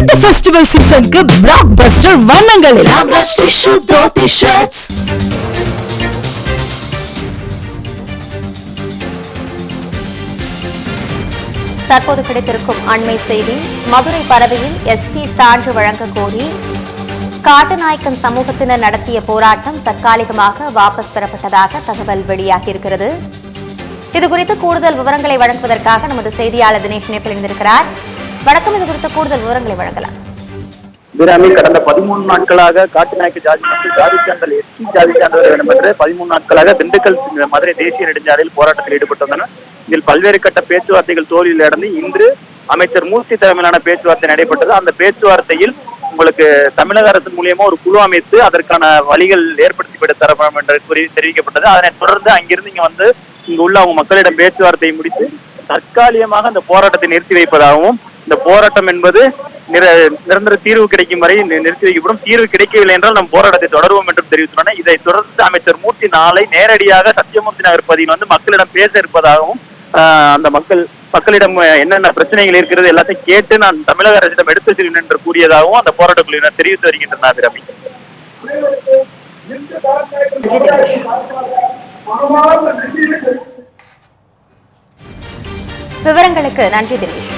இந்த ஃபெஸ்டிவல் சீசனுக்கு பிளாக் பஸ்டர் வண்ணங்களில் தற்போது கிடைத்திருக்கும் அண்மை செய்தி மதுரை பறவையில் எஸ்டி சான்று வழங்க கோரி காட்டநாயக்கன் சமூகத்தினர் நடத்திய போராட்டம் தற்காலிகமாக வாபஸ் பெறப்பட்டதாக தகவல் வெளியாகியிருக்கிறது. இதுகுறித்து கூடுதல் விவரங்களை வழங்குவதற்காக நமது செய்தியாளர் தினேஷ் இணைப்பில் இருந்திருக்கிறார் வணக்கம். இது குறித்த கூடுதல் விவரங்களை வழங்கலாம். பிராமி கடந்த பதிமூணு நாட்களாக காட்டுநாயக்க ஜாதி மற்றும் ஜாதி சான்றல் எஸ்டி ஜாதி சார்ந்தவர் வேண்டும் என்று பதிமூணு நாட்களாக திண்டுக்கல் மதுரை தேசிய நெடுஞ்சாலையில் போராட்டத்தில் ஈடுபட்டிருந்தனர் இதில் பல்வேறு கட்ட பேச்சுவார்த்தைகள் தோல்வியில் அடைந்து இன்று அமைச்சர் மூர்த்தி தலைமையிலான பேச்சுவார்த்தை நடைபெற்றது. அந்த பேச்சுவார்த்தையில் உங்களுக்கு தமிழக அரசு மூலியமா ஒரு குழு அமைத்து அதற்கான வழிகள் ஏற்படுத்தி தரப்படும் என்று கூறி தெரிவிக்கப்பட்டது. அதனை தொடர்ந்து அங்கிருந்து இங்க வந்து இங்கு உள்ள அவங்க மக்களிடம் பேச்சுவார்த்தையை முடித்து தற்காலிகமாக அந்த போராட்டத்தை நிறுத்தி வைப்பதாகவும் இந்த போராட்டம் என்பது நிர- நிரந்தர தீர்வு கிடைக்கும் வரை நிறுத்தி வைக்கப்படும். தீர்வு கிடைக்கவில்லை என்றால் நம் போராட்டத்தை தொடருவோம் என்றும் தெரிவித்துள்ளனர் இதை தொடர்ந்து அமைச்சர் மூர்த்தி நாளை நேரடியாக சத்தியமூர்த்தி நகர் பகுதியில் வந்து மக்களிடம் பேச இருப்பதாகவும் அந்த மக்கள் மக்களிடம் என்னென்ன பிரச்சனைகள் இருக்கிறது எல்லாத்தையும் கேட்டு நான் தமிழக அரசிடம் எடுத்து செல்வேன் என்று கூறியதாகவும் அந்த போராட்ட குழுவினர் தெரிவித்து வருகின்றனர் ரவி விவரங்களுக்கு நன்றி தினேஷ்.